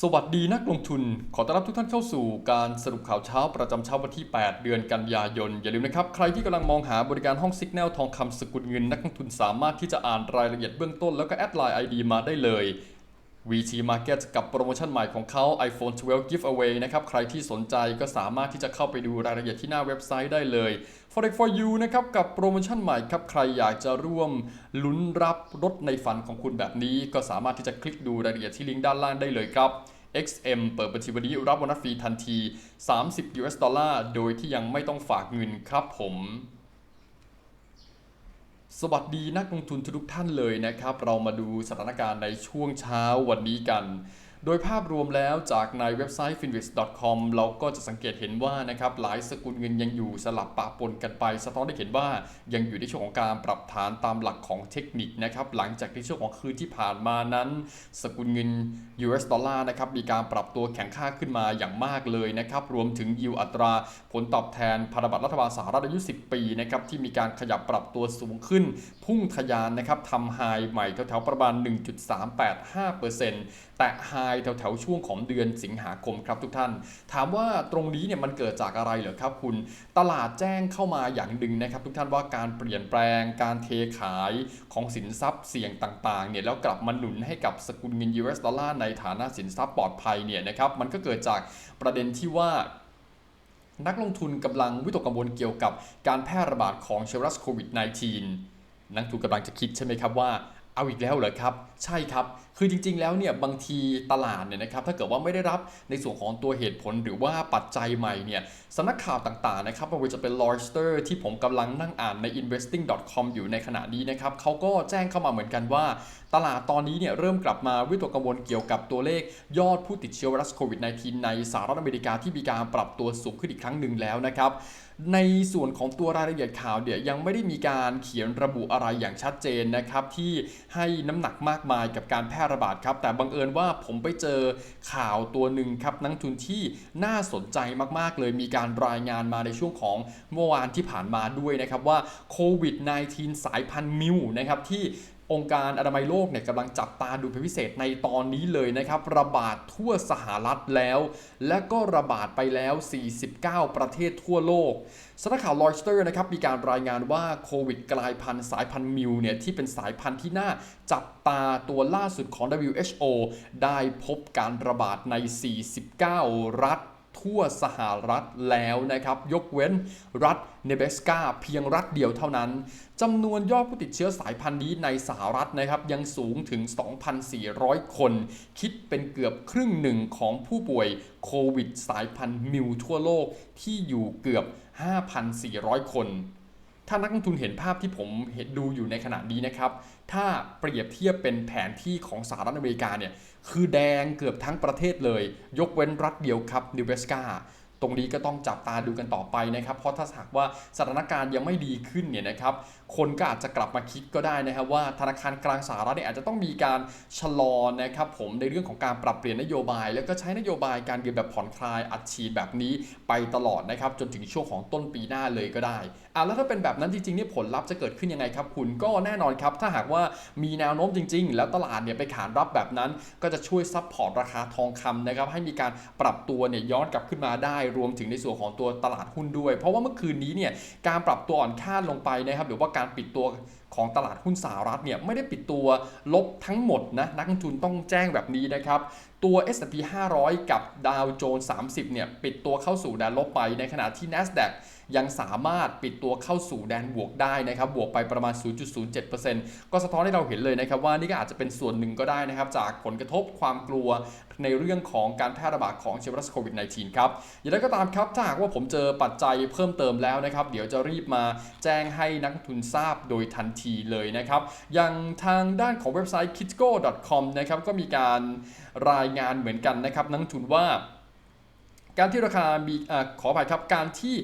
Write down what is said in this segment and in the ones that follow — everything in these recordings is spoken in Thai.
สวัสดีนักลงทุน ขอต้อนรับทุกท่านเข้าสู่การสรุปข่าวเช้าประจำเช้าวันที่ 8 เดือนกันยายน อย่าลืมนะครับ ใครที่กำลังมองหาบริการห้องสิกแนลทองคำสกุลเงิน นักลงทุนสามารถที่จะอ่านรายละเอียดเบื้องต้นแล้วก็แอดไลน์ ID มาได้เลย VT Market กับโปรโมชั่นใหม่ของเขา iPhone 12 Giveaway นะครับ ใครที่สนใจก็สามารถที่จะเข้าไปดูรายละเอียดที่หน้าเว็บไซต์ได้เลย Forex for you นะครับ กับโปรโมชั่นใหม่ครับ ใครอยากจะร่วมลุ้นรับรถในฝันของคุณแบบนี้ ก็สามารถที่จะคลิกดูรายละเอียดที่ลิงก์ด้านล่างได้เลยครับ XM เปิดบัญชีวันนี้รับโบนัสฟรีทันที 30 US ดอลลาร์ โดยที่ยังไม่ต้องฝากเงินครับผม สวัสดีนักลงทุนทุกท่านเลยนะครับ เรามาดูสถานการณ์ในช่วงเช้าวันนี้กัน โดยภาพรวมแล้วจากในเว็บไซต์ finwis.com เราก็จะสังเกตเห็นว่านะครับหลายสกุลเงินยังอยู่สลับปะปนกันไป สะท้อนให้เห็นว่ายังอยู่ในช่วงของการปรับฐานตามหลักของเทคนิคนะครับหลังจากในช่วงของคืนที่ผ่านมานั้น สกุลเงิน US ดอลลาร์นะครับมีการปรับตัวแข็งค่าขึ้นมาอย่างมากเลยนะครับรวมถึงยิวอัตราผลตอบแทนพันธบัตรรัฐบาลสหรัฐอายุ 10 ปีนะครับที่มีการขยับปรับตัวสูงขึ้น พุ่งทะยานนะครับทำไฮใหม่แถวๆประมาณ 1.385% แต่ไฮแถวๆช่วงของเดือนสิงหาคมครับทุกท่าน ถามว่าตรงนี้เนี่ยมันเกิดจากอะไรเหรอครับคุณตลาดแจ้งเข้ามาอย่างหนึ่งนะครับ ทุกท่านว่าการเปลี่ยนแปลงการเทขายของสินทรัพย์เสี่ยงต่างๆเนี่ยแล้วกลับมาหนุนให้กับสกุลเงิน US ดอลลาร์ในฐานะสินทรัพย์ปลอดภัยเนี่ยนะครับมันก็เกิดจากประเด็นที่ว่านักลงทุนกำลังวิตกกังวลเกี่ยวกับการแพร่ระบาดของเชื้อไวรัสโควิด -19 นักทุนกำลังจะคิดใช่ไหมครับว่าเอาอีกแล้วเหรอครับ ใช่ครับ คือจริง ๆ แล้วเนี่ยบางทีตลาดเนี่ยนะครับถ้าเกิดว่าไม่ได้รับในส่วนของตัวเหตุผลหรือว่าปัจจัยใหม่เนี่ยสำนักข่าวต่างๆนะครับไม่ว่าจะเป็น l o y s t e r ที่ผมกำลังนั่งอ่านใน investing.com อยู่ในขณะนี้นะครับเขาก็แจ้งเข้ามาเหมือนกันว่า ตลาดตอนนี้เนี่ยเริ่มกลับมาวิตกกังวลเกี่ยวกับตัวเลขยอดผู้ติดเชื้อไวรัสโควิด -19 ในสหรัฐอเมริกาที่มีการปรับตัวสูงขึ้นอีกครั้งหนึ่งแล้วนะครับในส่วนของตัวรายละเอียดข่าวเนี่ยยังไม่ได้มีการเขียนระบุอะไรอย่างชัดเจนนะครับที่ให้น้ำหนักมากมายกับการแพร่ระบาดครับ แต่บังเอิญว่าผมไปเจอข่าวตัวหนึ่งครับนักทุนที่น่าสนใจมากๆ เลยมีการรายงานมาในช่วงของเมื่อวานที่ผ่านมาด้วยนะครับว่าโควิด -19 สายพันธุ์มิวนะครับที่ องค์การอนามัยโลกเนี่ยกำลังจับตาดูเป็นพิเศษในตอนนี้เลยนะครับ ระบาดทั่วสหรัฐแล้ว และก็ระบาดไปแล้ว 49 ประเทศทั่วโลกสำนักข่าวลอยสเตอร์นะครับมีการรายงานว่าโควิดกลายพันธุ์สายพันธุ์มิวเนี่ยที่เป็นสายพันธุ์ที่น่าจับตาตัวล่าสุดของ WHO ได้พบการระบาดใน 49 รัฐ ทั่วสหรัฐแล้วนะครับ ยกเว้นรัฐเนเบสกาเพียงรัฐเดียวเท่านั้นจำนวนยอดผู้ติดเชื้อสายพันธุ์นี้ในสหรัฐนะครับ ยังสูงถึง 2,400 คน คิดเป็นเกือบครึ่งหนึ่งของผู้ป่วยโควิดสายพันธุ์มิวทั่วโลกที่อยู่เกือบ 5,400 คน ถ้านักลงทุนเห็นภาพที่ผมเห็นดูอยู่ในขณะนี้นะครับ ถ้าเปรียบเทียบเป็นแผนที่ของสหรัฐอเมริกาเนี่ย คือแดงเกือบทั้งประเทศเลย ยกเว้นรัฐเดียวครับนิวเวสกา ตรงนี้ก็ต้องจับตาดูกันต่อไปนะครับ เพราะถ้าหากว่าสถานการณ์ยังไม่ดีขึ้นเนี่ยนะครับ คนก็อาจจะกลับมาคิดก็ได้นะครับว่าธนาคารกลางสหรัฐเนี่ยอาจจะต้องมีการชะลอนะครับผมในเรื่องของการปรับเปลี่ยนนโยบาย แล้วก็ใช้นโยบายการเงินแบบผ่อนคลายอัดฉีดแบบนี้ไปตลอดนะครับจนถึงช่วงของต้นปีหน้าเลยก็ได้อะแล้วถ้าเป็นแบบนั้นจริงๆเนี่ยผลลัพธ์จะเกิดขึ้นยังไงครับคุณก็แน่นอนครับถ้าหากว่ามีแนวโน้มจริง ๆ แล้วตลาดเนี่ยไปขานรับแบบนั้น ก็จะช่วยซับพอร์ตราคาทองคำนะครับให้มีการปรับตัวเนี่ยย้อนกลับขึ้นมาได้รวมถึงในส่วนของตัวตลาดหุ้นด้วย เพราะว่าเมื่อคืนนี้เนี่ยการปรับตัวอ่อนค่าลงไปนะครับหรือว่าการปิดตัวของตลาดหุ้นสหรัฐเนี่ยไม่ได้ปิดตัวลบทั้งหมดนะนักลงทุนต้องแจ้งแบบนี้นะครับตัว S&P 500 กับดาวโจนส์30เนี่ยปิดตัวเข้าสู่แดนลบไปในขณะที่ NASDAQ ยังสามารถปิดตัวเข้าสู่แดนบวกได้นะครับบวกไปประมาณ 0.07%ก็สะท้อนให้เราเห็นเลยนะครับว่านี่ก็อาจจะเป็นส่วนหนึ่งก็ได้นะครับจากผลกระทบความกลัวในเรื่องของการแพร่ระบาดของเชื้อไวรัสโควิด -19 ครับอย่างไรก็ตามครับถ้าหากว่าผมเจอปัจจัยเพิ่มเติมแล้วนะครับเดี๋ยวจะรีบมาแจ้งให้นักลงทุนทราบโดยทันทีเลยนะครับ อย่างทางด้านของเว็บไซต์ kitco.com นะครับก็มีการรายงานเหมือนกันนะครับนักทุนว่า การที่ราคามีอขออภัยครับการที่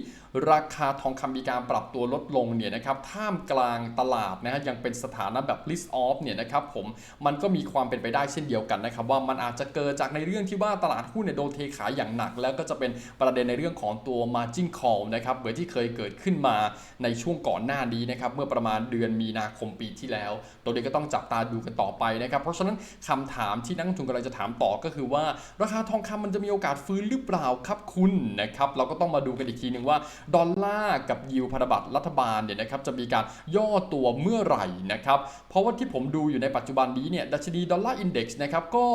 ราคาทองคำมีการปรับตัวลดลงเนี่ยนะครับท่ามกลางตลาดนะฮะยังเป็นสถานะแบบ list off เนี่ยนะครับผมมันก็มีความเป็นไปได้เช่นเดียวกันนะครับว่ามันอาจจะเกิดจากในเรื่องที่ว่าตลาดหุ้นเนี่ยโดนเทขายอย่างหนัก แล้วก็จะเป็นประเด็นในเรื่องของตัว margin call นะครับเหมือนที่เคยเกิดขึ้นมาในช่วงก่อนหน้านี้นะครับเมื่อประมาณเดือนมีนาคมปีที่แล้ว ตัวนี้ก็ต้องจับตาดูกันต่อไปนะครับเพราะฉะนั้นคำถามที่นักลงทุนกำลังจะถามต่อก็คือว่า ราคาทองคำมันจะมีโอกาสฟื้นหรือเปล่าครับคุณนะครับเราก็ต้องมาดูกันอีกทีหนึ่งว่าดอลลาร์กับยิวพันธบัตรรัฐบาลเนี่ยนะครับจะมีการย่อตัวเมื่อไหร่นะครับเพราะว่าที่ผมดูอยู่ในปัจจุบันนี้เนี่ยดัชนีดอลลาร์อินเด็กซ์นะครับก็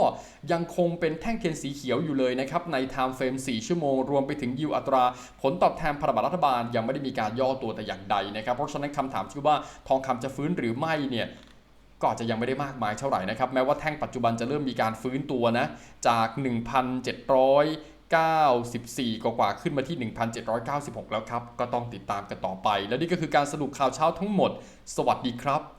ยังคงเป็นแท่งเทียนสีเขียวอยู่เลยนะครับใน time frame 4ชั่วโมง รวมไปถึงยิวอัตรา ผลตอบแทนพันธบัตรรัฐบาลยังไม่ได้มีการย่อตัวแต่อย่างใดนะครับเพราะฉะนั้นคำถามที่ว่าทองคำจะฟื้นหรือไม่เนี่ยก็อาจจะยังไม่ได้มากมายเท่าไหร่นะครับ แม้ว่าแท่งปัจจุบันจะเริ่มมีการฟื้นตัวนะ จาก 94กว่าขึ้นมาที่ 1,796 แล้วครับ ก็ต้องติดตามกันต่อไป และนี่ก็คือการสรุปข่าวเช้าทั้งหมด สวัสดีครับ